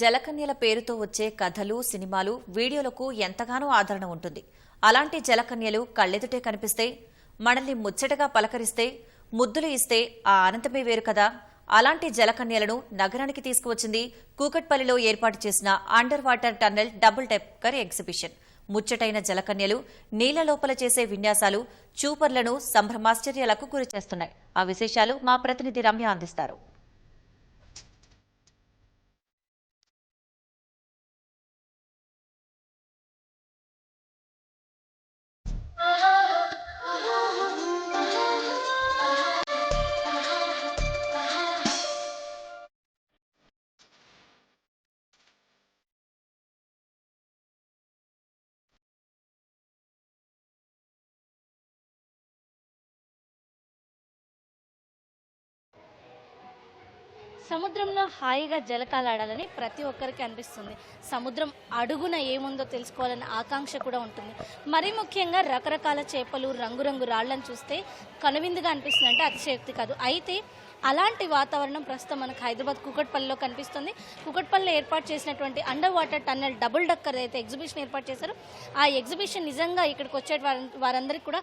జలకన్యల పేరుతో వచ్చే కథలు సినిమాలు వీడియోలకు ఎంతగానో ఆదరణ ఉంటుంది. అలాంటి జలకన్యలు కళ్ళెదుటే కనిపిస్తే మనల్ని ముచ్చటగా పలకరిస్తే ముద్దులు ఇస్తే ఆ ఆనందమే వేరు కదా. అలాంటి జలకన్యలను నగరానికి తీసుకువచ్చింది కూకట్పల్లిలో ఏర్పాటు చేసిన under water tunnel double decker exhibition. ముచ్చటైన జలకన్యలు నీళ్ళ లోపల చేసే విన్యాసాలు చూపర్లను సంభ్రమాశ్చర్యాలకు గురిచేస్తున్నాయి. ఆ విశేషాలు మా ప్రతినిధి రమ్య అందిస్తారు. సముద్రంలో హాయిగా జలకాలాడాలని ప్రతి ఒక్కరికి అనిపిస్తుంది. సముద్రం అడుగున ఏముందో తెలుసుకోవాలనే ఆకాంక్ష కూడా ఉంటుంది. మరీ ముఖ్యంగా రకరకాల చేపలు రంగురంగు రాళ్ళను చూస్తే కనువిందుగా అనిపిస్తుంది అంటే అతిశయోక్తి కాదు. అయితే అలాంటి వాతావరణం ప్రస్తుతం మనకు హైదరాబాద్ కుకట్పల్లిలో కనిపిస్తుంది. కుకట్పల్లిలో ఏర్పాటు చేసినటువంటి under water tunnel double decker అయితే ఎగ్జిబిషన్ ఏర్పాటు చేశారు. ఆ ఎగ్జిబిషన్ నిజంగా ఇక్కడికి వచ్చే వారందరికీ కూడా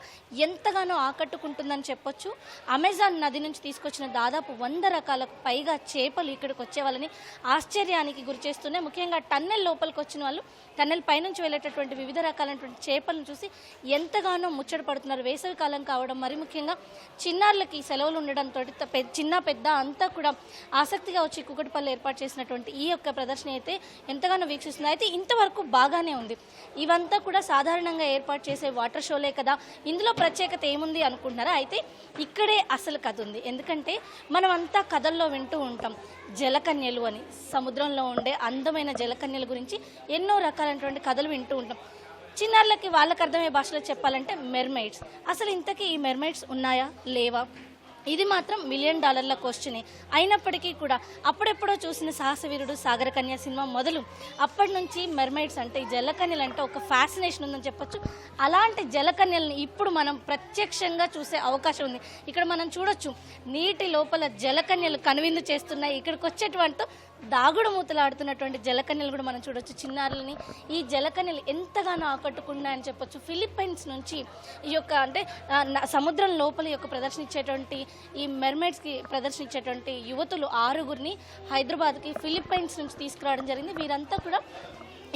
ఎంతగానో ఆకట్టుకుంటుందని చెప్పొచ్చు. అమెజాన్ నది నుంచి తీసుకొచ్చిన దాదాపు వంద రకాలకు పైగా చేపలు ఇక్కడికి వచ్చే వాళ్ళని ఆశ్చర్యానికి గురి చేస్తున్నాయి. ముఖ్యంగా టన్నెల్ లోపలికి వచ్చిన వాళ్ళు టన్నెల్ పైనుంచి వెళ్ళేటటువంటి వివిధ రకాలైనటువంటి చేపలను చూసి ఎంతగానో ముచ్చట పడుతున్నారు. వేసవి కాలం కావడం మరి ముఖ్యంగా చిన్నారులకి సెలవులు ఉండడంతో చిన్న పెద్ద అంతా కూడా ఆసక్తిగా వచ్చి కుకటిపల్లి ఏర్పాటు చేసినటువంటి ఈ యొక్క ప్రదర్శన అయితే ఎంతగానో వీక్షిస్తుంది. అయితే ఇంతవరకు బాగానే ఉంది. ఇవంతా కూడా సాధారణంగా ఏర్పాటు చేసే వాటర్ షోలే కదా. ఇందులో ప్రత్యేకత ఏముంది అనుకుంటున్నారా? అయితే ఇక్కడే అసలు కథ ఉంది. ఎందుకంటే మనం అంతా కథల్లో వింటూ ఉంటాం. జలకన్యలు అని సముద్రంలో ఉండే అందమైన జలకన్యల గురించి ఎన్నో రకాలైనటువంటి కథలు వింటూ ఉంటాం. చిన్నారులకి వాళ్ళకి అర్థమయ్యే భాషలో చెప్పాలంటే మెర్మైడ్స్. అసలు ఇంతకీ ఈ మెర్మైడ్స్ ఉన్నాయా? లేవా? ఇది మాత్రం మిలియన్ డాలర్ల క్వశ్చనే అయినప్పటికీ కూడా అప్పుడెప్పుడో చూసిన సాహసవీరుడు సాగర కన్య సినిమా మొదలు. అప్పటి నుంచి మెర్మైడ్స్ అంటే జలకన్యలు అంటే ఒక ఫ్యాసినేషన్ ఉందని చెప్పొచ్చు. అలాంటి జలకన్యల్ని ఇప్పుడు మనం ప్రత్యక్షంగా చూసే అవకాశం ఉంది. ఇక్కడ మనం చూడొచ్చు. నీటి లోపల జలకన్యలు కనువిందు చేస్తున్నాయి. ఇక్కడికి వచ్చేటువంటి దాగుడు మూతలాడుతున్నటువంటి జలకన్యలు కూడా మనం చూడొచ్చు. చిన్నారులని ఈ జలకన్యలు ఎంతగానో ఆకట్టుకున్నాయని చెప్పొచ్చు. ఫిలిప్పైన్స్ నుంచి ఈ యొక్క అంటే సముద్రం లోపల యొక్క ప్రదర్శన ఇచ్చేటువంటి ఈ మెర్మైడ్స్కి ప్రదర్శన ఇచ్చేటువంటి యువతులు ఆరుగురిని హైదరాబాద్కి ఫిలిప్పైన్స్ నుంచి తీసుకురావడం జరిగింది. వీరంతా కూడా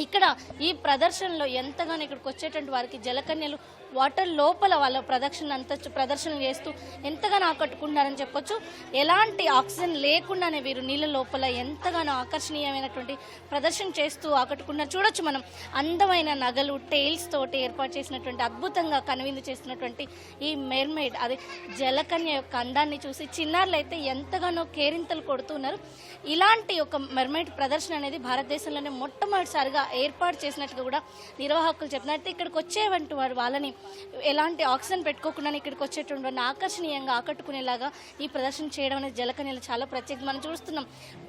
ఇక్కడ ఈ ప్రదర్శనలో ఎంతగానో ఇక్కడికి వచ్చేటువంటి వారికి జలకన్యలు వాటర్ లోపల వాళ్ళ ప్రదక్షిణ అంత ప్రదర్శన చేస్తూ ఎంతగానో ఆకట్టుకుంటున్నారని చెప్పొచ్చు. ఎలాంటి ఆక్సిజన్ లేకుండానే వీరు నీళ్ళ లోపల ఎంతగానో ఆకర్షణీయమైనటువంటి ప్రదర్శన చేస్తూ ఆకట్టుకున్నారు చూడొచ్చు మనం అందమైన నగలు టైల్స్ తోటి ఏర్పాటు చేసినటువంటి అద్భుతంగా కనువిందు చేసినటువంటి ఈ మెర్మేడ్ అది జలకన్య యొక్క అందాన్ని చూసి చిన్నారులు అయితే ఎంతగానో కేరింతలు కొడుతున్నారు. ఇలాంటి ఒక మెర్మైడ్ ప్రదర్శన అనేది భారతదేశంలోనే మొట్టమొదటిసారిగా ఏర్పాటు చేసినట్టుగా కూడా నిర్వాహకులు చెప్తున్నారు. అయితే ఇక్కడికి వచ్చేవంటి వారు వాళ్ళని ఎలాంటి ఆక్సిజన్ పెట్టుకోకుండా ఇక్కడికి వచ్చేటువంటి ఆకర్షణీయంగా ఆకట్టుకునేలాగా ఈ ప్రదర్శన చేయడం అనేది జలకన్యలు చాలా ప్రత్యేకత మనం చూస్తున్నాం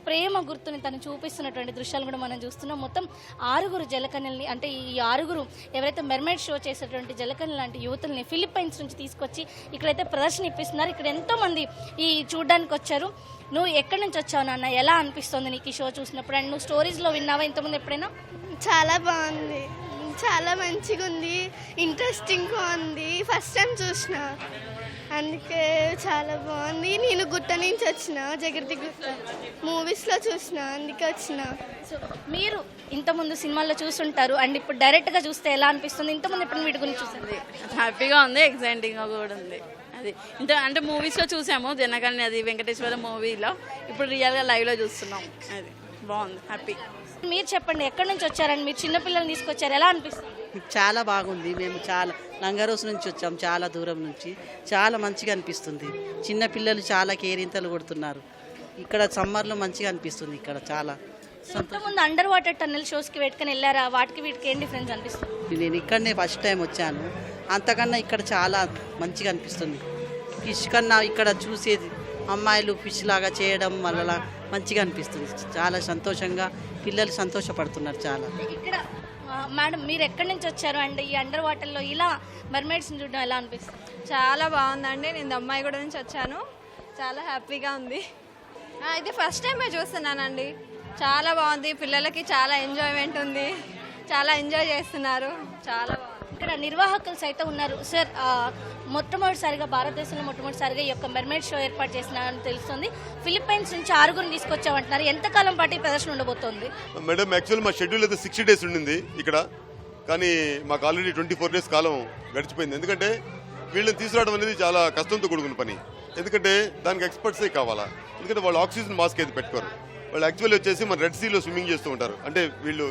ప్రేమ గుర్తుని తను చూపిస్తున్నటువంటి దృశ్యాలు కూడా మనం చూస్తున్నాం. మొత్తం ఆరుగురు జలకన్యల్ని అంటే ఈ ఆరుగురు ఎవరైతే మెర్మైడ్ షో చేసేటువంటి జలకన్యలు లాంటి యువతుల్ని ఫిలిప్పైన్స్ నుంచి తీసుకొచ్చి ఇక్కడైతే ప్రదర్శన ఇప్పిస్తున్నారు. ఇక్కడ ఎంతోమంది ఈ చూడడానికి వచ్చారు. నువ్వు ఎక్కడి నుంచి వచ్చావు నాన్న? ఎలా అనిపిస్తుంది నీకు ఈ షో చూసినప్పుడు? అండ్ నువ్వు స్టోరీస్లో విన్నావా ఇంతకుముందు ఎప్పుడైనా? చాలా బాగుంది. చాలా మంచిగా ఉంది ఇంట్రెస్టింగ్గా ఉంది. ఫస్ట్ టైం చూసిన. అందుకే చాలా బాగుంది. నేను గుట్ట నుంచి వచ్చిన. జగతి గుట్ట. మూవీస్లో చూసిన. అందుకే వచ్చిన. సో మీరు ఇంతకుముందు సినిమాల్లో చూస్తుంటారు అండ్ ఇప్పుడు డైరెక్ట్గా చూస్తే ఎలా అనిపిస్తుంది? ఇంతకుముందు ఎప్పుడు వీటి గురించి చూసింది హ్యాపీగా ఉంది. ఎక్సైటింగ్గా కూడా ఉంది. అది ఇంత అంటే మూవీస్లో చూసాము. జనగణ్ణి అది వెంకటేశ్వర మూవీలో. ఇప్పుడు రియల్గా లైవ్లో చూస్తున్నాం. అది బాగుంది. హ్యాపీ మీరు చెప్పండి ఎక్కడి నుంచి వచ్చారని మీరు చిన్నపిల్లల్ని తీసుకొచ్చారు ఎలా అనిపిస్తుంది? చాలా బాగుంది. మేము చాలా లంగరోస్ నుంచి వచ్చాం చాలా దూరం నుంచి. చాలా మంచిగా అనిపిస్తుంది. చిన్న పిల్లలు చాలా కేరింతలు కొడుతున్నారు. ఇక్కడ సమ్మర్లో మంచిగా అనిపిస్తుంది ఇక్కడ చాలా. ఇంతకుముందు అండర్ వాటర్ టన్నెల్ షోస్కి పెట్టుకుని వెళ్ళారా? వాటికి వీటికి ఏం డిఫరెన్స్ అనిపిస్తుంది? నేను ఇక్కడనే ఫస్ట్ టైం వచ్చాను. అంతకన్నా ఇక్కడ చాలా మంచిగా అనిపిస్తుంది. ఫిష్ కన్నా ఇక్కడ చూసేది అమ్మాయిలు ఫిష్ లాగా చేయడం వల్ల మంచిగా అనిపిస్తుంది. చాలా సంతోషంగా పిల్లలు సంతోషపడుతున్నారు చాలా. ఇక్కడ మేడం మీరు ఎక్కడి నుంచి వచ్చారు? అండ్ ఈ అండర్ వాటర్లో ఇలా మర్మైడ్స్ చూడడం ఎలా అనిపిస్తుంది? చాలా బాగుందండి. నేను అమ్మాయి కూడా నుంచి వచ్చాను. చాలా హ్యాపీగా ఉంది. ఇది ఫస్ట్ టైమే చూస్తున్నానండి. చాలా బాగుంది. పిల్లలకి చాలా ఎంజాయ్మెంట్ ఉంది. చాలా ఎంజాయ్ చేస్తున్నారు. చాలా బాగుంది. ఇక్కడ నిర్వాహకులు సైతం ఉన్నారు. సార్ మొట్టమొదటిసారిగా భారతదేశంలో మొట్టమొదటిసారిగా ఈ యొక్క మెర్మేడ్ షో ఏర్పాటు చేసినారని తెలుస్తుంది. ఫిలిప్పైన్స్ నుంచి ఆరుగురు తీసుకొచ్చామంటున్నారు. ఎంతకాలం పాటు ఈ ప్రదర్శన ఉండబోతోంది? మేడం యాక్చువల్ మా షెడ్యూల్ అయితే సిక్స్టీ డేస్ ఉండింది ఇక్కడ. కానీ మాకు ఆల్రెడీ ట్వంటీ ఫోర్ డేస్ కాలం గడిచిపోయింది. ఎందుకంటే వీళ్ళని తీసుకురావడం అనేది చాలా కష్టంతో కూడుకున్న పని. ఎందుకంటే దానికి ఎక్స్పర్ట్సే కావాలా? ఎందుకంటే వాళ్ళు ఆక్సిజన్ మాస్క్ అయితే పెట్టుకోరు. వాళ్ళు యాక్చువల్లీ వచ్చేసి మన రెడ్ సీలో స్విమ్మింగ్ చేస్తూ ఉంటారు. అంటే వీళ్ళు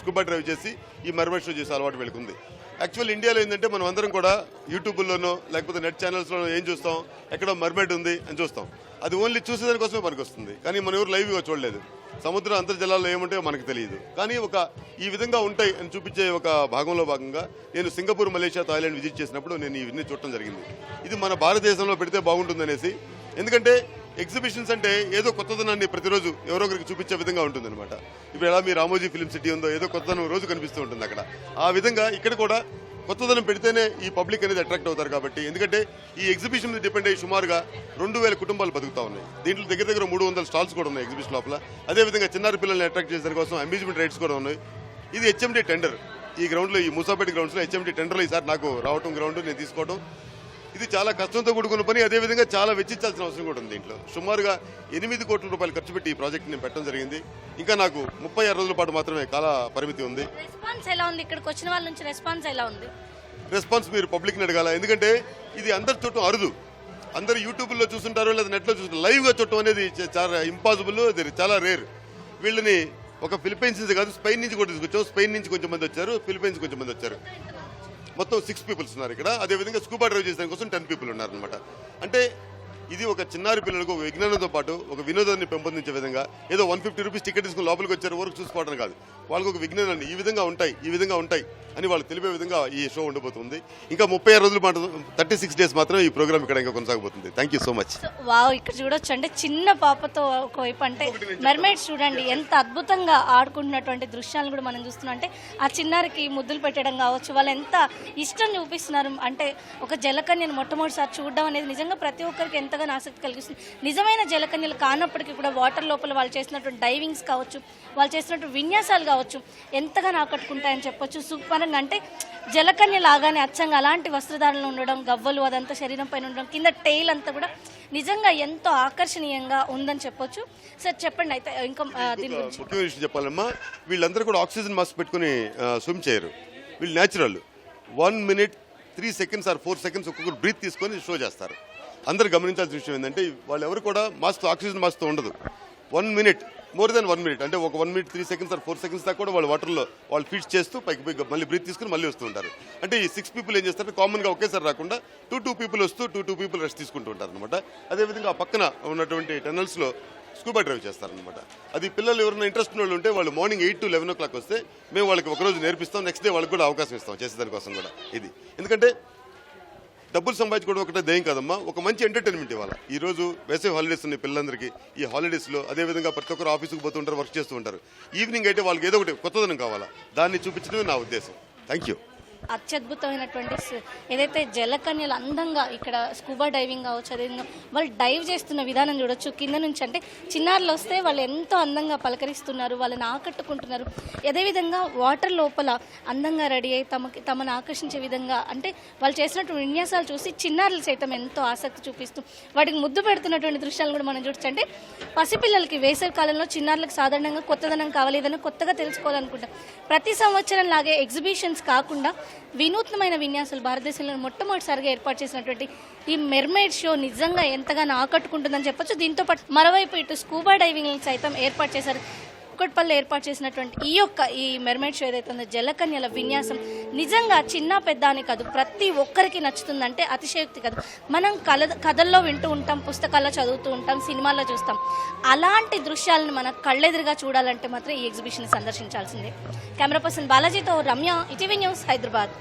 స్కూబా డ్రైవ్ చేసి ఈ మర్మర్ షో చేసే అలవాటు వెళ్తుంది యాక్చువల్ ఇండియాలో ఏంటంటే మనం అందరం కూడా యూట్యూబ్లోనో లేకపోతే నెట్ ఛానల్స్లోనో ఏం చూస్తాం? ఎక్కడ మర్మెడ్ ఉంది అని చూస్తాం. అది ఓన్లీ చూసేదానికోసమే పనికొస్తుంది. కానీ మన ఎవరు లైవ్గా చూడలేదు. సముద్ర అంతర్జలాల్లో ఏముంటాయో మనకు తెలియదు. కానీ ఒక ఈ విధంగా ఉంటాయి అని చూపించే ఒక భాగంలో భాగంగా నేను సింగపూర్ మలేషియా థాయిలాండ్ విజిట్ చేసినప్పుడు నేను ఇవన్నీ చూడటం జరిగింది. ఇది మన భారతదేశంలో పెడితే బాగుంటుందనేసి. ఎందుకంటే ఎగ్జిబిషన్స్ అంటే ఏదో కొత్తదనాన్ని ప్రతిరోజు ఎవరో ఒకరికి చూపించే విధంగా ఉంటుందన్నమాట. ఇప్పుడు ఎలా మీ రామోజీ ఫిలిం సిటీ ఉందో ఏదో కొత్తదనం రోజు కనిపిస్తూ ఉంటుంది అక్కడ. ఆ విధంగా ఇక్కడ కూడా కొత్తదనం పెడితేనే ఈ పబ్లిక్ అనేది అట్రాక్ట్ అవుతారు కాబట్టి ఎందుకంటే ఈ ఎగ్జిబిషన్ మీద డిపెండ్ అయ్యి సుమారుగా రెండు వేల కుటుంబాలు బతుకుతా ఉన్నాయి. దీంట్లో దగ్గర దగ్గర మూడు వందల స్టాల్స్ కూడా ఉన్నాయి ఎగ్జిబిషన్ లోపల. అదేవిధంగా చిన్నారి పిల్లల్ని అట్రాక్ట్ చేసే కోసం అమ్యూజ్మెంట్ రైడ్స్ కూడా ఉన్నాయి. ఇది హెచ్ఎండి టెండర్. ఈ గ్రౌండ్లో ఈ మూసాపేట గ్రౌండ్స్లో హెచ్ఎండి టెండర్లో ఈసారి నాకు రావటం గ్రౌండ్ నేను తీసుకోవడం ఇది చాలా కష్టంతో కూడుకున్న పని. అదేవిధంగా చాలా వెచ్చించాల్సిన అవసరం కూడా ఉంది దీంట్లో. సుమారుగా ఎనిమిది కోట్ల రూపాయలు ఖర్చు పెట్టి ఈ ప్రాజెక్ట్ నేను పెట్టడం జరిగింది. ఇంకా నాకు ముప్పై ఆరు రోజుల పాటు మాత్రమే కాల పరిమితి ఉంది. రెస్పాన్స్ ఎలా ఉంది? ఇక్కడికి వచ్చిన వాళ్ళ నుంచి రెస్పాన్స్ ఎలా ఉంది? రెస్పాన్స్ మీరు పబ్లిక్ని అడగాల. ఎందుకంటే ఇది అందరు చూడటం అరుదు. అందరు యూట్యూబ్లో చూస్తుంటారు లేదా నెట్లో చూస్తుంటారు లైవ్గా చూడటం అనేది చాలా ఇంపాసిబుల్ అది చాలా రేర్ వీళ్ళని ఒక ఫిలిప్పైన్స్ నుంచి కాదు స్పెయిన్ నుంచి కూడా తీసుకొచ్చాం. స్పెయిన్ నుంచి కొంచెం మంది వచ్చారు ఫిలిప్పైన్స్ కొంచెం మంది వచ్చారు. మొత్తం సిక్స్ పీపుల్స్ ఉన్నారు ఇక్కడ. అదేవిధంగా స్కూబా డ్రైవ్ చేసే కోసం టెన్ పీపుల్ ఉన్నారనమాట అంటే ఇది ఒక చిన్నారి పిల్లలకు ఒక విజ్ఞానంతో పాటు ఒక వినోదాన్ని పెంపొందించే విధంగా ఏదో వన్ ఫిఫ్టీ రూపీస్ టికెట్ తీసుకుని లోపలికి వచ్చారు వరకు చూసుకోవడం కాదు. వాళ్ళకి ఒక విజ్ఞానాన్ని ఈ విధంగా ఉంటాయి ఈ విధంగా ఉంటాయి అని వాళ్ళు తెలిపే విధంగా ఈ షో ఉండబోతుంది. ఇంకా ముప్పై ఆరు రోజులు పాటు థర్టీ సిక్స్ డేస్ మాత్రం ఈ ప్రోగ్రామ్ ఇక్కడ ఇంకా కొనసాగబోతుంది. Thank you so much wow ఇక్కడ చూడొచ్చు అంటే చిన్న పాపతో ఒకవైపు అంటే మెర్మేడ్ చూడండి ఎంత అద్భుతంగా ఆడుకుంటున్నటువంటి దృశ్యాలను కూడా మనం చూస్తున్నాం. అంటే ఆ చిన్నారికి ముద్దులు పెట్టడం కావచ్చు వాళ్ళు ఎంత ఇష్టం చూపిస్తున్నారు. అంటే ఒక జలకన్యను మొట్టమొదటిసారి చూడడం అనేది నిజంగా ప్రతి ఒక్కరికి ఎంతగానో ఆసక్తి కలిగిస్తుంది. నిజమైన జలకన్యలు కానప్పటికీ కూడా వాటర్ లోపల వాళ్ళు చేసినటువంటి డైవింగ్స్ కావచ్చు వాళ్ళు చేసినటువంటి విన్యాసాలు కావచ్చు ఎంతగానో ఆకట్టుకుంటాయని చెప్పొచ్చు. సూపరంగా అంటే జలకన్య లాగానే అచ్చంగా అలాంటి వస్త్రధారణలు ఉండడం గవ్వలు అదంతా శరీరం పైన ఉండడం కింద టెయిల్ అంతా కూడా నిజంగా ఎంతో ఆకర్షణీయంగా ఉందని చెప్పొచ్చు. సార్ చెప్పండి అయితే ఇంకా దీని గురించి. ముఖ్యమైన విషయం చెప్పాలమ్మా. వీళ్ళందరూ కూడా ఆక్సిజన్ మాస్క్ పెట్టుకుని స్విమ్ చేయరు. వీళ్ళు natural one minute three seconds or four seconds ఒక్కొక్కరు బ్రీత్ తీసుకొని షో చేస్తారు. అందరూ గమనించాల్సిన విషయం ఏంటంటే వాళ్ళు ఎవరు కూడా మాస్క్ ఆక్సిజన్ మాస్క్తో ఉండదు. One minute more then one minute అంటే ఒక one minute three seconds or four seconds దాకా కూడా వాళ్ళు వాటర్లో వాళ్ళు ఫీడ్స్ చేస్తూ పైకి పైకి మళ్ళీ బ్రీత్ తీసుకుని మళ్ళీ వస్తూ ఉంటారు. అంటే ఈ సిక్స్ పీపుల్ ఏం చేస్తారు? కామన్గా ఒకేసారి రాకుండా టూ టూ పీపుల్ వస్తూ టూ టూ పీపుల్ రెస్ట్ తీసుకుంటూ ఉంటారు అనమాట అదేవిధంగా ఆ పక్కన ఉన్నటువంటి టనల్స్లో స్కూబా డ్రైవ్ చేస్తారనమాట అది పిల్లలు ఎవరైనా ఇంట్రెస్ట్ ఉన్న వాళ్ళు ఉంటే వాళ్ళు morning eight to eleven o'clock వస్తే మేము వాళ్ళకి ఒకరోజు నేర్పిస్తాం నెక్స్ట్ డే వాళ్ళకి కూడా అవకాశం ఇస్తాం చేసేదానికోసం కూడా ఇది. ఎందుకంటే డబ్బులు సంపాదించుకోవడం ఒకటే దయం కాదమ్మా ఒక మంచి ఎంటర్టైన్మెంట్ ఇవ్వాలి. ఈ రోజు వేసవి హాలిడేస్ ఉన్నాయి పిల్లలందరికీ ఈ హాలిడేస్లో అదేవిధంగా ప్రతి ఒక్కరు ఆఫీస్కి పోతుంటారు వర్క్ చేస్తూ ఉంటారు. ఈవినింగ్ అయితే వాళ్ళకి ఏదో ఒకటి కొత్తదనం కావాలా. దాన్ని చూపించడమే నా ఉద్దేశం. థ్యాంక్ యూ అత్యద్భుతమైనటువంటి ఏదైతే జలకన్యలు అందంగా ఇక్కడ స్కూబా డైవింగ్ కావచ్చు అదేవిధంగా వాళ్ళు డైవ్ చేస్తున్న విధానం చూడొచ్చు. కింద నుంచి అంటే చిన్నారులు వస్తే వాళ్ళు ఎంతో అందంగా పలకరిస్తున్నారు వాళ్ళని ఆకట్టుకుంటున్నారు. అదేవిధంగా వాటర్ లోపల అందంగా రెడీ అయ్యి తమకి తమను ఆకర్షించే విధంగా అంటే వాళ్ళు చేసినటువంటి విన్యాసాలు చూసి చిన్నారులు సైతం ఎంతో ఆసక్తి చూపిస్తూ వాటికి ముద్దు పెడుతున్నటువంటి దృశ్యాలను కూడా మనం చూడొచ్చు. అంటే పసిపిల్లలకి వేసవి కాలంలో చిన్నారులకు సాధారణంగా కొత్తదనం కావాలి ఏదైనా కొత్తగా తెలుసుకోవాలనుకుంటాం ప్రతి సంవత్సరం లాగే ఎగ్జిబిషన్స్ కాకుండా వినూత్నమైన విన్యాసాలు భారతదేశంలో మొట్టమొదటిసారిగా ఏర్పాటు చేసినటువంటి ఈ మెర్మేడ్ షో నిజంగా ఎంతగానో ఆకట్టుకుంటుందని చెప్పొచ్చు. దీంతో పాటు మరోవైపు ఇటు స్కూబా డైవింగ్ సైతం ఏర్పాటు చేశారు. కుక్కట్పల్లి ఏర్పాటు చేసినటువంటి ఈ యొక్క ఈ మెర్మేడ్ షో ఏదైతే ఉందో జలకన్యల విన్యాసం నిజంగా చిన్న పెద్ద అని కాదు ప్రతి ఒక్కరికి నచ్చుతుందంటే అతిశయోక్తి కాదు. మనం కల కథల్లో వింటూ ఉంటాం పుస్తకాల్లో చదువుతూ ఉంటాం సినిమాల్లో చూస్తాం. అలాంటి దృశ్యాలను మన కళ్ళెదురుగా చూడాలంటే మాత్రం ఈ ఎగ్జిబిషన్ సందర్శించాల్సిందే. కెమెరా పర్సన్ బాలాజీతో రమ్య ఇటీవీ న్యూస్ హైదరాబాద్.